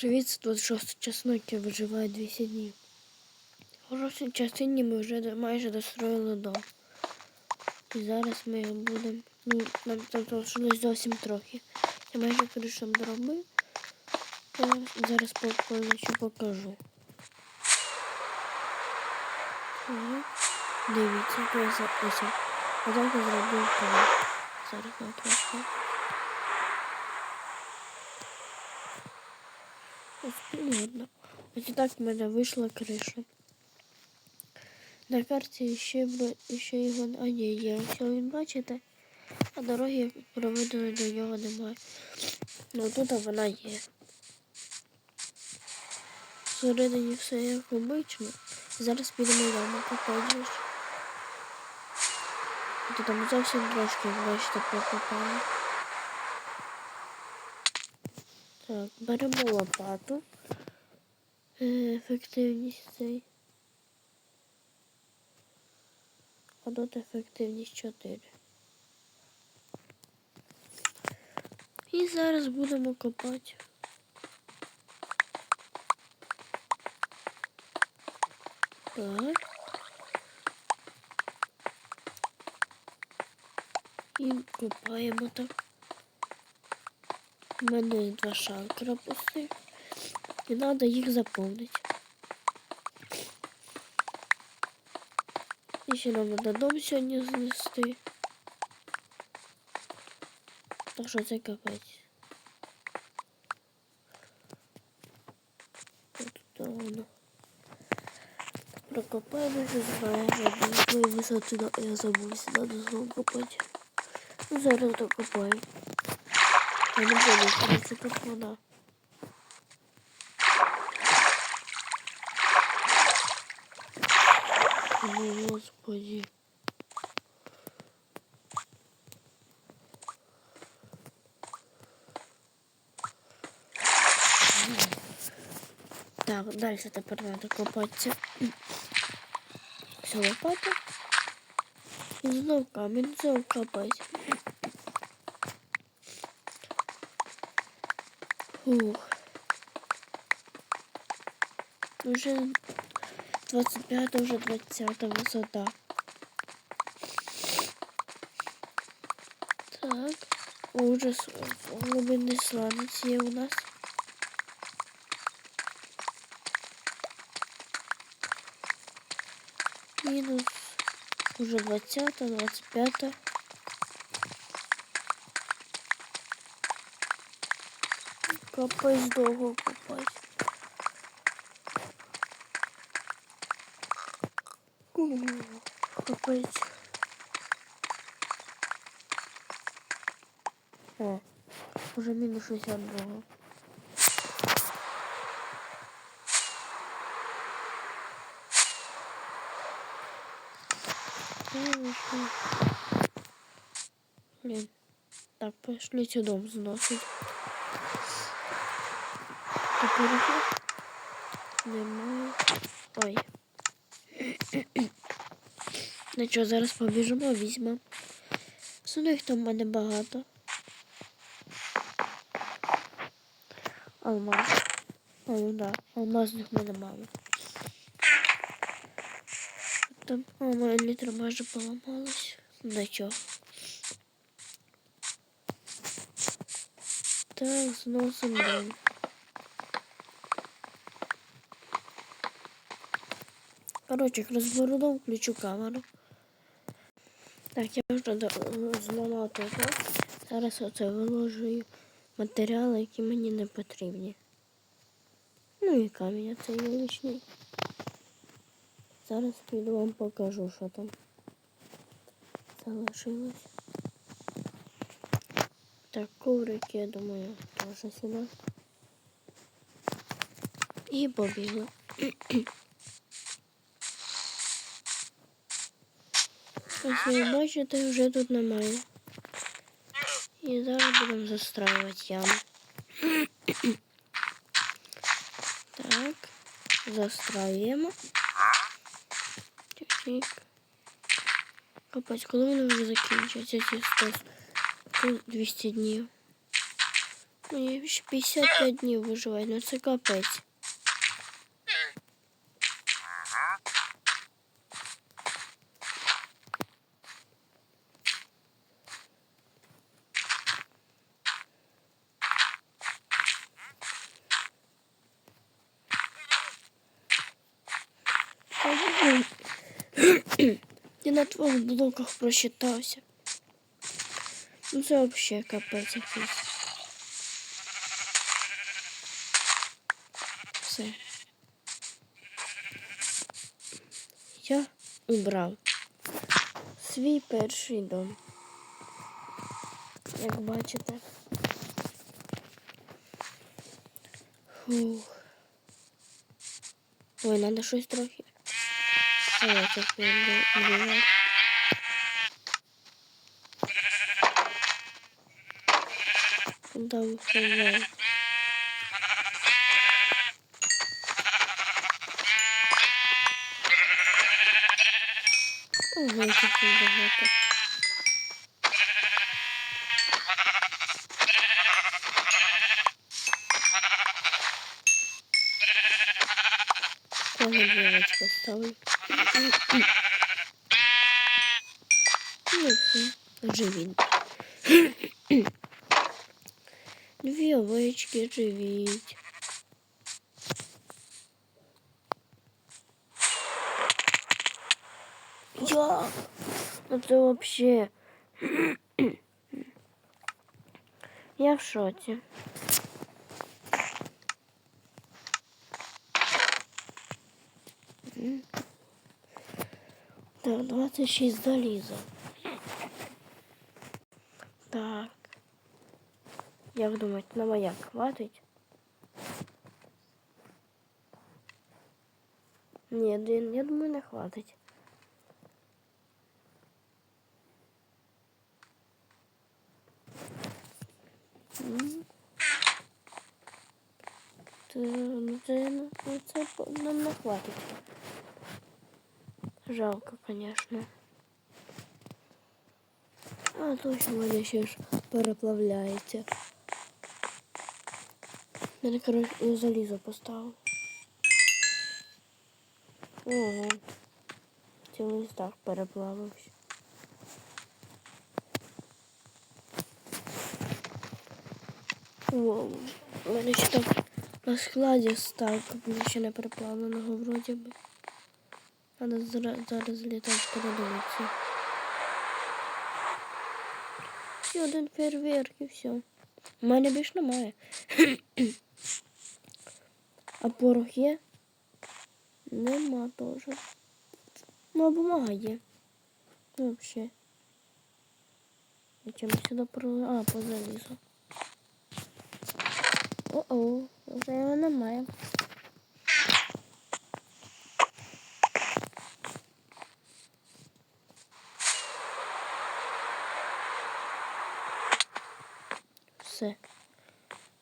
Привіт, з 26 чеснок виживає 200 днів. В хорошій частині ми вже майже достроїли дом. І зараз ми його будемо. Ну, нам там залишилось зовсім трохи. Я майже кришу доробив. Я зараз по повністю покажу. Так. Дивіться, ось. А так я зробив. Зараз на трошки. Примерно. Ось так в мене вийшла криша. На карті ще, ще його. А ні, є. Ось він бачите. А дороги проведеної до нього немає. Ну тут вона є. Всередині все як обично. Зараз підемо яму копати. Тут там зовсім трошки, бачите, покопали. Так, беремо лопату. Е, Ефективність цей. А тут ефективність 4. І зараз будемо копати. Так. І копаємо так. У мене два шанкера пустих. І треба їх заповнити. І ще нам треба дом сьогодні знести. Так що це капець. Тут воно. Прокопаємо, вже знаю, якої я забувся, треба знову копати. Ну, зараз докопаю. Буду, короче, как вода. О, господи. Так, дальше тепер надо копатися. Все, лопата. Знов камінь, знов копать. Фух. Уже 25, уже 20 высота. Так. Уже с- глубинный сланец є у нас. Мінус уже 20, 25. Копать довго копать. Капець. О, уже мінус 62. Блін. Так, пошли дом зносить. Тепер немає. Ой. Ну що, зараз побіжимо, візьмемо. Суну їх там в мене багато. Алмаз. О, ну да, алмазних в мене мало. Там, о, моя літра майже поламалась. Ну чого. Так, зносимо дом. Короче, розберу дом, включу камеру. Так, я вже до- зламав. Зараз оце виложую матеріали, які мені не потрібні. Ну і камінь цей лишній. Зараз піду вам покажу, що там залишилось. Так, коврики, я думаю, теж сюди. І побігли. Ось ви бачите, вже тут немає. І зараз будемо застраювати яму. Так, застраюємо. Тик-тик. Капець, коли вони вже закінчаться ці 100, 200 днів. Мені ще 55 днів виживати, ну це капець. Блоках просчитався. Ну це взагалі капець. Все. Я убрав свій перший дом. Як бачите. Фух. Ой, надо щось трохи. Ой, це вбивати. Куда виховати? Ого, як їх багато. Кого девочку ставлю? овечки живіть. Я, ну це вообще. Я в шоці. М. Так, 26 заліза. Так. Як думаєте, на маяк хватить? Ні, я- я думаю, не хватить. М. Та, ну це, ну, це по- нам не хватить. Жалко, конечно. А точно мене ще ж переплавляється. Мене, коротше, залізо поставив. Ого. Цілий стак переплавився. Воу. У мене ще там на складі буде ще не переплавленого вроді би. Надо зараз злітати передивитися. Ще один фейерверк і все. У мене більш немає. а порох є? Нема теж. Ну, а бумага є. Вообще. Зачем сюди про... А, по залізу. О-о, вже його немає. Все.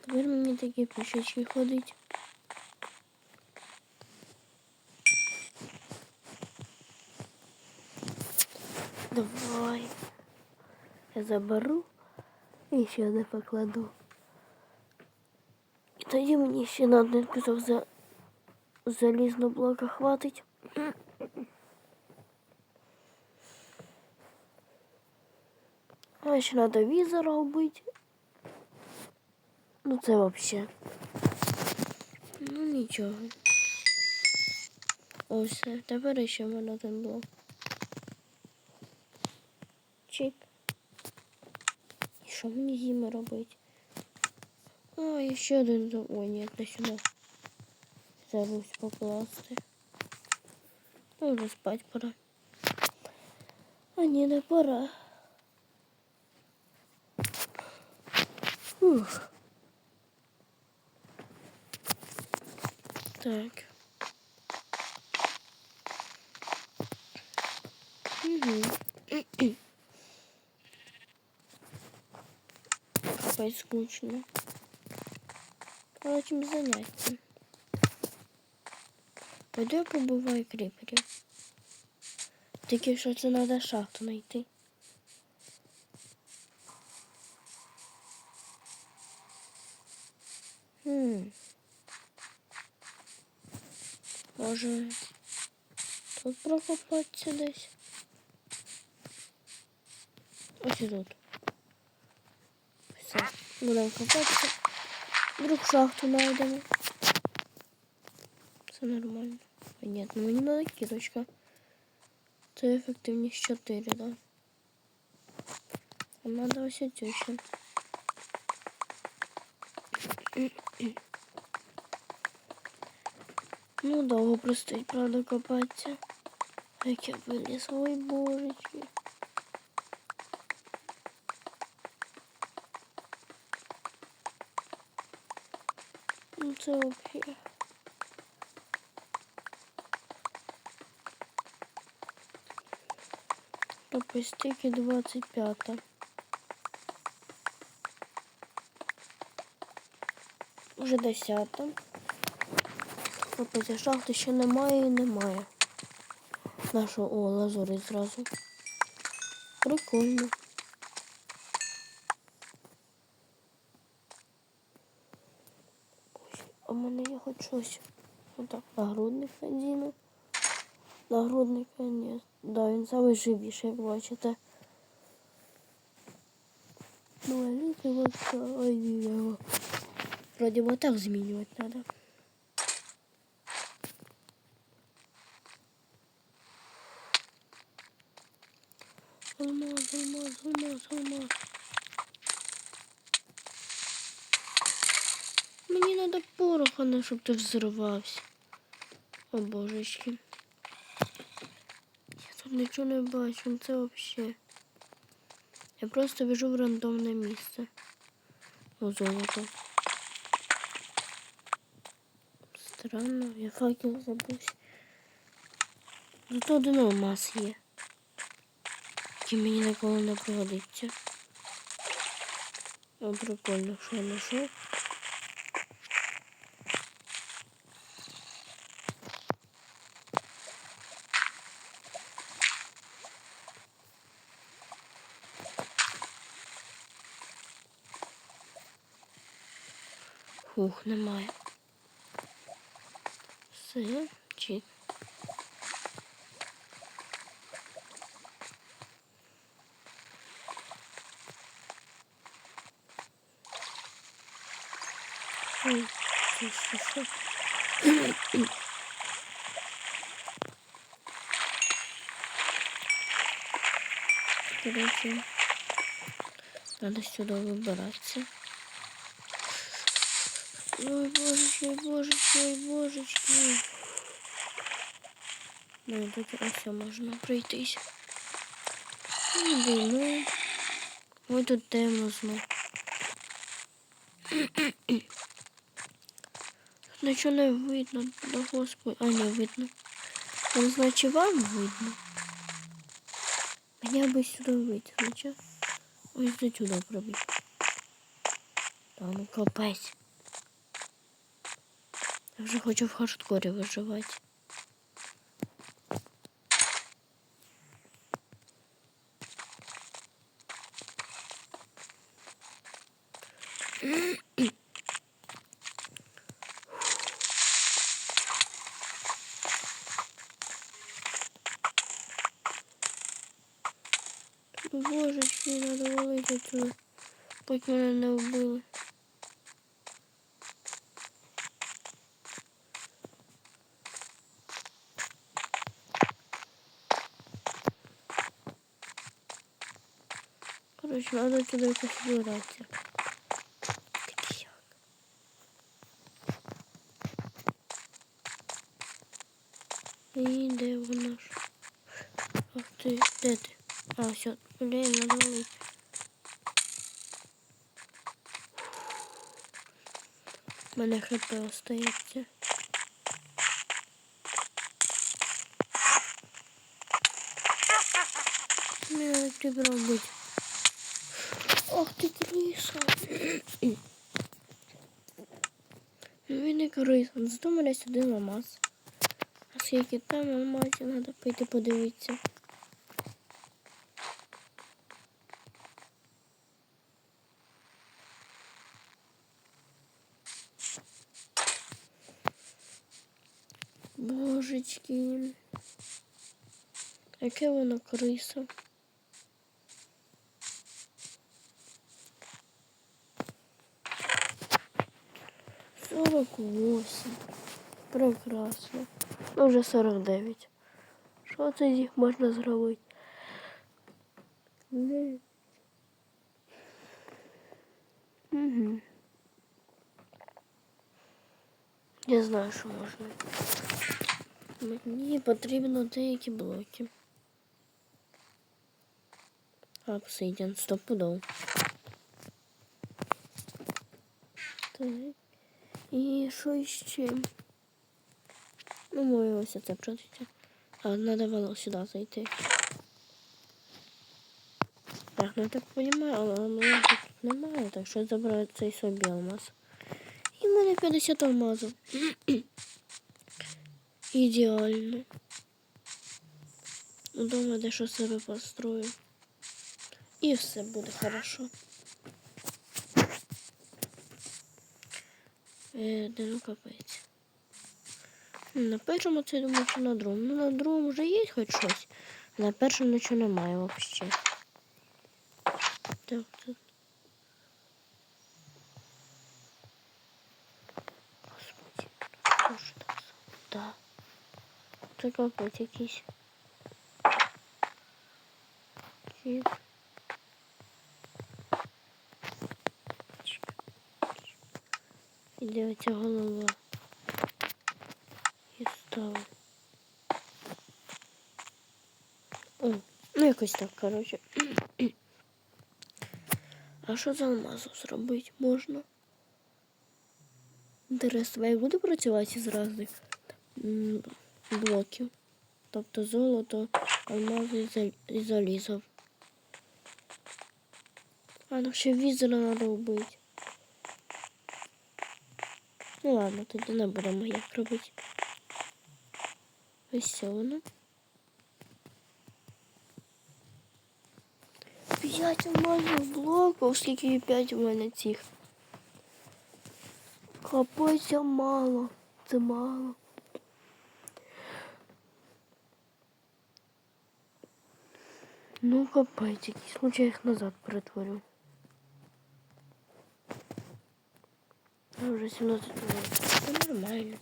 Тепер мені такі пішечки ходить. Давай. Я заберу і ще не покладу. І тоді мені ще на один кусок за залізного блока хватить. А ще треба візор робити. Ну це взагалі. Ну нічого. Ось, тепер ще мене один блок. Чик. І що мені зиму робити? А, і ще один. Ой, ні, не сюди. Забусь покласти. Ну, вже спать пора. А ні, не пора. Ух. Так. Угу. Капать скучно. Але чим заняття? Пойду я побуваю кріперів. Тільки що це треба шахту знайти. Може тут прокопатися десь? Ось і тут. Все, будемо копатися. Вдруг шахту знайдемо. Все нормально. А нет, ну мені надо кірочка. Це ефективність 4, да? А надо ось цю ще. Ну, довго простоїть, правда, копатися. А як я виліз, ой, божечки. Ну, це взагалі. Капець, тільки 25. Уже 10. Капець, а шахти ще немає і немає. Нашого о, лазурить зразу. Прикольно. Ось, А в мене є хоч щось. Отак, нагрудник надіну. Нагрудника ні. Да, він найживіший, як бачите. Ну Дуаліти вообще. Ой, його. Вроді би так змінювати треба. Алмаз, алмаз, алмаз, алмаз. Мені треба пороха, не щоб ти взривався. О божечки. Я тут нічого не бачу, це взагалі. Я просто біжу в рандомне місце. О, золото. Странно, я факел забувся. Зато один алмаз є. Який мені ніколи не пригодиться. О, прикольно, що я знайшов. Фух, немає. Все, чи. Ой, що, що? Короче, надо сюда выбираться. Ой, божечки, божечки, ой, божечки. Ну, тут ось можна пройтись. Ну, ну. Ой, тут темно знов. Тут нічого не видно, да господи. А, не видно. Не знаю, вам видно. Меня бы сюда выйти хоча. Ой, до сюда пробить. Та ну капець. Я вже хочу в хардкорі виживати. Поки мене не. Короче, надо отсюда якось як? І де вона ж? Ах ти, де? А, все, блін, надо валити. У мене хп остається. Мені треба тебе робити. Ох ти криса. Ну він не зато мене сюди ламаз. А скільки там алмазів, треба пойти подивитися. Божечки. Яке воно криса. Сорок восемь. Прекрасно. Ну, вже 49. Що їх можна зробити? Не. Угу. Я знаю, що можна. Мені потрібно деякі блоки. Обсидіан, стопудов. Так. І що ще? Ну, моє ось це пройти. А треба було сюди зайти. Так, ну я так розумію, але алмазу тут немає, так що забрати цей собі алмаз. І в мене 50 алмазів. Ідеально. Дома дещо себе построю. І все буде хорошо. Е, де ну капець. На першому це думаю, що на другому. Ну на другому вже є хоч щось. На першому нічого немає взагалі. Так, тут. Господи, що так? Да. Це капець якийсь. Кіт. Іде оця голова. І стала. О, ну якось так, коротше. А що з алмазом зробити можна? Інтересно, я буду працювати з різних блоків. Тобто золото, алмази і зал- залізо. А ну ще візера треба вбити. Ну ладно, тоді не будемо як робити. Ось все воно. П'ять алмазів блоків, скільки п'ять у мене цих. Капець це мало. Це мало. Ну, капець, якийсь случай я їх назад перетворю. Я вже 17 минут. Це нормально.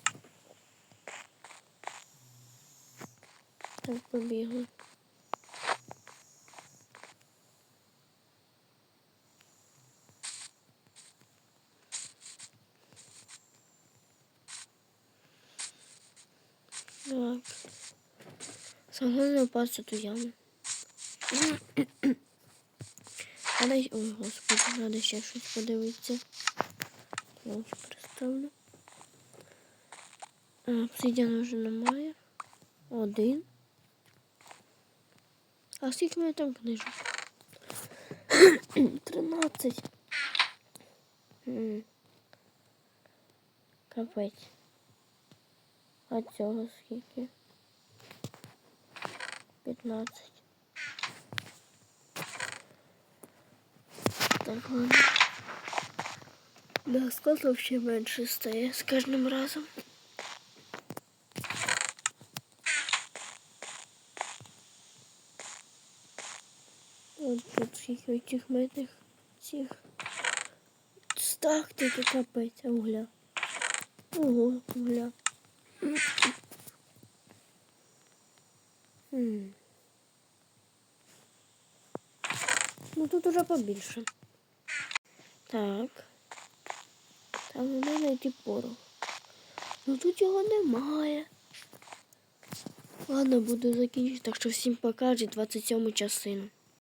Так, побігли. Так. Самое не упасть в эту яму. Надо... Ой, господи, надо ще щось подивитися. Ось представлю. Обсидіану вже немає. Один. А скільки мене там книжок? Тринадцять. М. Капець. А цього скільки? П'ятнадцять. Так, ладно. Да, складов ще менше стає з кожним разом. От тут скільки цих метрів цих. Стах тільки капець, угля. Ого, угля. Ну тут уже побільше. Так. Там мене йти порох. Ну тут його немає. Ладно, буду закінчити, так що всім покажу 27 частину.